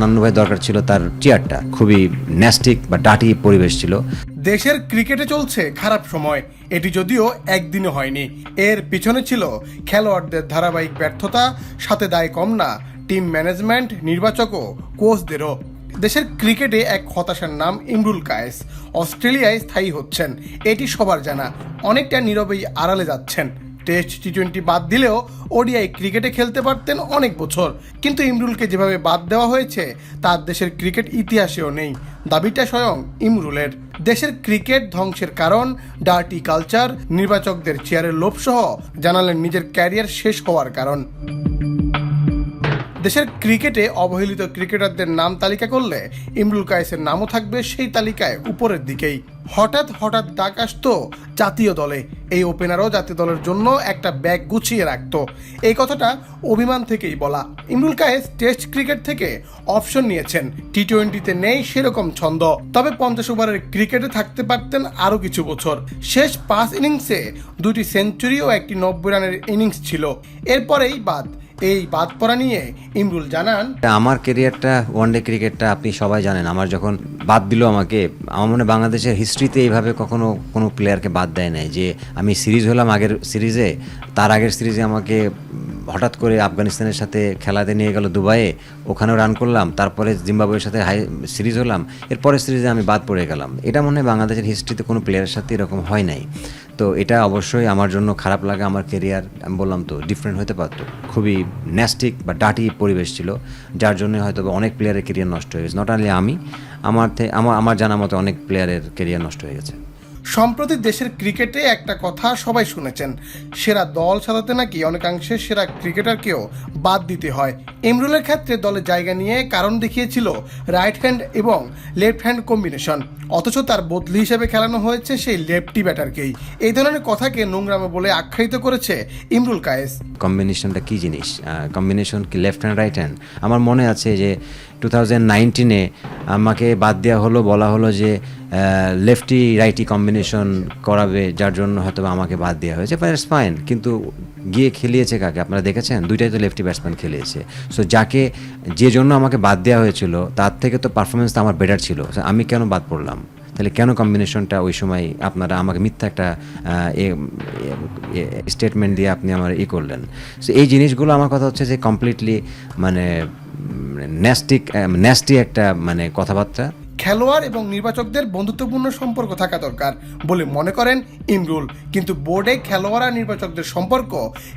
নান্নু ভাই দরকার ছিল তার চেয়ারটা খুবই ন্যাস্টিক বা ডাটি পরিবেশ ছিল। দেশের ক্রিকেটে চলছে খারাপ সময়। এটি যদিও একদিনে হয়নি। এর পিছনে ছিল খেলোয়াড়দের ধারাবাহিক ব্যর্থতা, সাথে দায় কম না টিম ম্যানেজমেন্ট নির্বাচক ও কোচদেরও দেশের ক্রিকেটে এক হতাশার নাম ইমরুল কায়েস। অস্ট্রেলিয়ায় স্থায়ী হচ্ছেন। এটি সবার জানা। অনেকটা নীরবেই আড়ালে যাচ্ছেন। টেস্ট টি টোয়েন্টি বাদ দিলেও ওডিআই ক্রিকেটে খেলতে পারতেন অনেক বছর। কিন্তু ইমরুলকে যেভাবে বাদ দেওয়া হয়েছে, তার দেশের ক্রিকেট ইতিহাসেও নেই। দাবিটা স্বয়ং ইমরুলের। দেশের ক্রিকেট ধ্বংসের কারণ, ডার্টি কালচার, নির্বাচকদের চেয়ারের লোভসহ জানালেন নিজের ক্যারিয়ার শেষ হওয়ার কারণ। দেশের ক্রিকেটে অবহেলিত ক্রিকেটারদের নাম তালিকা করলে ইমরুল কায়েসের নামও থাকবে সেই তালিকায় উপরের দিকেই। হঠাৎ হঠাৎ ডাক আসতো জাতীয় দলে। এই ওপেনারও জাতীয় দলের জন্য একটা ব্যাগ গুছিয়ে রাখত। এই কথাটা অভিমান থেকেই বলা। ইমরুল কায়েস টেস্ট ক্রিকেট থেকে অপশন নিয়েছেন। টি টোয়েন্টিতে নেই সেরকম ছন্দ। তবে পঞ্চাশ ওভারের ক্রিকেটে থাকতে পারতেন আরও কিছু বছর। শেষ পাঁচ ইনিংসে দুটি সেঞ্চুরি ও একটি নব্বই রানের ইনিংস ছিল। এরপরেই বাদ। এই বাদ পড়া নিয়ে ইমরুল জানান, আমার কেরিয়ারটা ওয়ানডে ক্রিকেটটা আপনি সবাই জানেন। আমার যখন বাদ দিল আমাকে, আমার মনে বাংলাদেশের হিস্ট্রিতে এইভাবে কখনো কোনো প্লেয়ারকে বাদ দেয় নাই। যে আমি সিরিজ হলাম আগের সিরিজে তার আগের সিরিজে আমাকে হঠাৎ করে আফগানিস্তানের সাথে খেলাতে নিয়ে গেল দুবাইয়ে, ওখানেও রান করলাম, তারপরে জিম্বাবুয়ের সাথে হাই সিরিজ হলাম, এরপরের সিরিজে আমি বাদ পড়ে গেলাম। এটা মনে হয় বাংলাদেশের হিস্ট্রিতে কোনো প্লেয়ারের সাথে এরকম হয় নাই। তো এটা অবশ্যই আমার জন্য খারাপ লাগে, আমার কেরিয়ার আমি বললাম তো ডিফারেন্ট হতে পারতো। খুবই ন্যাস্টিক বা ডাটি পরিবেশ ছিল, যার জন্য হয়তো অনেক প্লেয়ারের কেরিয়ার নষ্ট হয়ে গেছে। নট অনলি আমি, আমার আমার আমার জানা মতো অনেক প্লেয়ারের কেরিয়ার নষ্ট হয়ে গেছে। সম্প্রতি দেশের ক্রিকেটে একটা কথা সবাই শুনেছেন, সেরা দল সাজাতে নাকি অনেকাংশে সেরা ক্রিকেটারকেও বাদ দিতে হয়। ইমরুলের ক্ষেত্রে দলে জায়গা নিয়ে কারণ দেখিয়েছিল রাইট হ্যান্ড এবং লেফট হ্যান্ড কম্বিনেশন অথচ তার বদলি হিসেবে খেলানো হয়েছে সেই লেফটি ব্যাটারকেই এই ধরনের কথাকে নোংরামে বলে আখ্যায়িত করেছে ইমরুল কায়েস। কম্বিনেশনটা কী জিনিস? কম্বিনেশন কি লেফট হ্যান্ড রাইট হ্যান্ড আমার মনে আছে যে টু থাউজেন্ড নাইনটিনে আমাকে বাদ দেওয়া হলো, বলা হলো যে লেফটি রাইটি কম্বিনেশন করাবে, যার জন্য হয়তো আমাকে বাদ দেওয়া হয়েছে ফাইন কিন্তু গিয়ে খেলিয়েছে কাকে? আপনারা দেখেছেন? দুইটাই তো লেফটি ব্যাটসম্যান খেলিয়েছে। সো যাকে, যে জন্য আমাকে বাদ দেওয়া হয়েছিল, তার থেকে তো পারফরমেন্স তো আমার বেটার ছিল। আমি কেন বাদ পড়লাম? তাহলে কেন কম্বিনেশনটা ওই সময় আপনারা আমাকে মিথ্যা একটা স্টেটমেন্ট দিয়ে আপনি আমার ই করলেন? সো এই জিনিসগুলো আমার কথা হচ্ছে যে কমপ্লিটলি মানে ন্যাস্টিক ন্যাস্টি একটা মানে কথাবার্তা। খেলোয়াড় এবং নির্বাচকদের বন্ধুত্বপূর্ণ সম্পর্ক থাকা দরকার বলে মনে করেন ইমরুল। কিন্তু বোর্ডে খেলোয়াড় আর নির্বাচকদের সম্পর্ক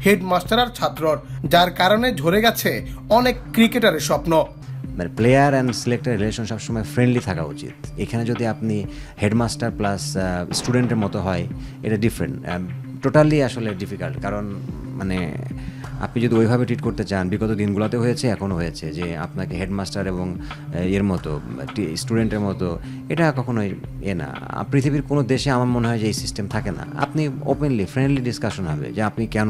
হেডমাস্টার আর ছাত্রর, যার কারণে ঝরে গেছে অনেক ক্রিকেটারের স্বপ্ন। মানে প্লেয়ার অ্যান্ড সিলেক্টের রিলেশন সবসময় ফ্রেন্ডলি থাকা উচিত। এখানে যদি আপনি হেডমাস্টার প্লাস স্টুডেন্টের মতো হয়, এটা ডিফারেন্ট টোটালি আসলে ডিফিকাল্ট কারণ মানে আপনি যদি ওইভাবে ট্রিট করতে চান, বিগত দিনগুলোতে হয়েছে, এখনও হয়েছে, যে আপনাকে হেডমাস্টার এবং এর মতো স্টুডেন্টের মতো, এটা কখনোই এ না। পৃথিবীর কোনো দেশে আমার মনে হয় যে এই সিস্টেম থাকে না। আপনি ওপেনলি ফ্রেন্ডলি ডিসকাশন হবে যে আপনি কেন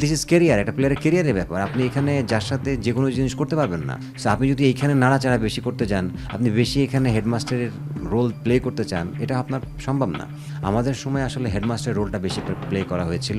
দিস ইজ কেরিয়ার একটা প্লেয়ারের কেরিয়ারের ব্যাপার। আপনি এখানে যার সাথে যে কোনো জিনিস করতে পারবেন না। সো আপনি যদি এইখানে নাড়াচাড়া বেশি করতে চান আপনি বেশি এখানে হেডমাস্টারের রোল প্লে করতে চান, এটা আপনার সম্ভব না। আমাদের সময় আসলে হেডমাস্টারের রোলটা বেশি প্লে করা হয়েছিল।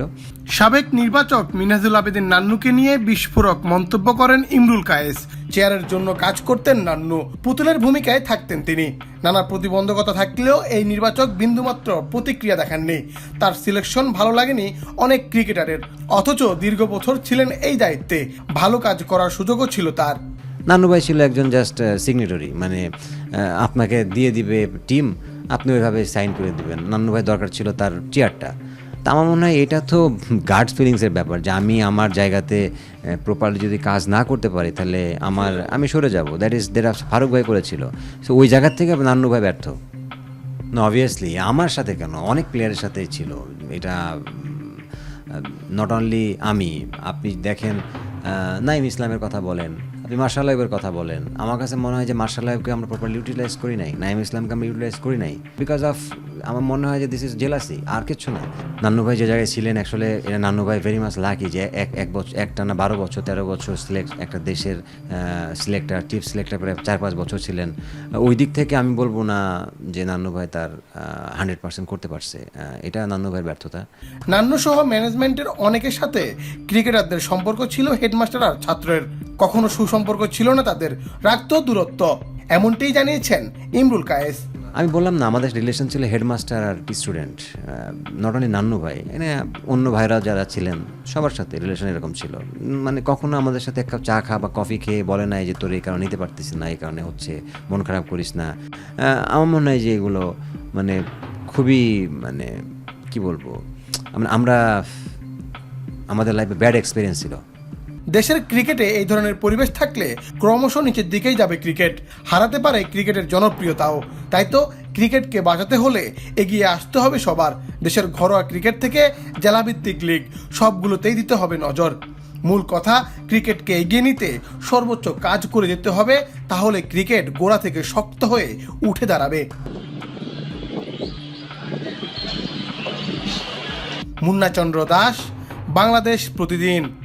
সাবেক নির্বাচক মিনাজুল আবেদিন নান্নুকে নিয়ে বিস্ফোরক মন্তব্য করেন ইমরুল কায়েস। চেয়ারের জন্য কাজ করতেন নান্নু। পুতুলের ভূমিকায় থাকতেন তিনি। নানা প্রতিবন্ধকতা থাকলেও এই নির্বাচক বিন্দুমাত্র প্রতিক্রিয়া দেখাননি। তার সিলেকশন ভালো লাগেনি অনেক ক্রিকেটারের অথচ দীর্ঘ বছর ছিলেন এই দায়িত্বে। ভালো কাজ করার সুযোগও ছিল তার। নান্নু ভাই ছিল একজন জাস্ট সিগনেটরি মানে আপনাকে দিয়ে দিবে টিম আপনি ওইভাবে সাইন করে দিবেন। নান্নু ভাই দরকার ছিল তার চেয়ারটা তা আমার মনে হয় এটা তো গার্ডস ফিলিংসের ব্যাপার যে আমি আমার জায়গাতে প্রপারলি যদি কাজ না করতে পারি, তাহলে আমার, আমি সরে যাব। দ্যাট ইজ দ্যাট ফারুক ভাই করেছিল। সো ওই জায়গার থেকে নান্নু ভাই ব্যর্থ। না অবভিয়াসলি আমার সাথে কেন? অনেক প্লেয়ারের সাথেই ছিল। এটা নট অনলি আমি, আপনি দেখেন নাইম ইসলামের কথা বলেন। আপনি মার্শাল আইবের কথা বলেন। আমার কাছে মনে হয় যে মার্শাল আইবকে আমরা প্রপারলি ইউটিলাইজ করি নাই, নাইম ইসলামকে আমরা ইউটিলাইজ করি নাই। বিকজ অফ আমার মনে হয় যে দিস ইজ জেলাসি আর কিচ্ছু না। নান্নু ভাই যে জায়গায় ছিলেন আসলে এটা নান্নু ভাই ভেরি মাছ লাকি যে এক এক বছর একটা না বারো বছর, তেরো বছর সিলেক্ট একটা দেশের সিলেক্টার চিফ সিলেক্টার প্রায় চার, পাঁচ বছর ছিলেন। ওই দিক থেকে আমি বলব না যে নান্নু ভাই তার হান্ড্রেড পার্সেন্ট করতে পারছে। এটা নান্নু ভাইয়ের ব্যর্থতা। নান্নু সহ ম্যানেজমেন্টের অনেকের সাথে ক্রিকেটারদের সম্পর্ক ছিল হেডমাস্টার আর ছাত্রের কখনো সুসম্পর্ক সম্পর্ক ছিল না তাদের। রাখত দূরত্ব, এমনটাই জানিয়েছেন ইমরুল কায়েস। আমি বললাম না, আমাদের রিলেশন ছিল হেডমাস্টার আর স্টুডেন্ট। নট অনলি নান্নু ভাই এনে অন্য ভাইরা যারা ছিলেন, সবার সাথে রিলেশন এরকম ছিল। মানে কখনো আমাদের সাথে এক কাপ চা খা বা কফি খেয়ে বলে নাই যে তোর এই কারণে নিতে পারতিস না, এই কারণে হচ্ছে মন খারাপ করিস না। আমার মনে হয় যে এগুলো মানে খুবই মানে কি বলব? মানে আমরা, আমাদের লাইফে ব্যাড এক্সপিরিয়েন্স ছিল। দেশের ক্রিকেটে এই ধরনের পরিবেশ থাকলে ক্রমশ নিচের দিকেই যাবে ক্রিকেট। হারাতে পারে ক্রিকেটের জনপ্রিয়তাও। তাই তো ক্রিকেটকে বাঁচাতে হলে এগিয়ে আসতে হবে সবার। দেশের ঘরোয়া ক্রিকেট থেকে জেলাভিত্তিক লিগ, সবগুলোতেই দিতে হবে নজর। মূল কথা, ক্রিকেটকে এগিয়ে নিতে সর্বোচ্চ কাজ করে যেতে হবে, তাহলে ক্রিকেট গোড়া থেকে শক্ত হয়ে উঠে দাঁড়াবে। মুন্নাচন্দ্র দাস, বাংলাদেশ প্রতিদিন।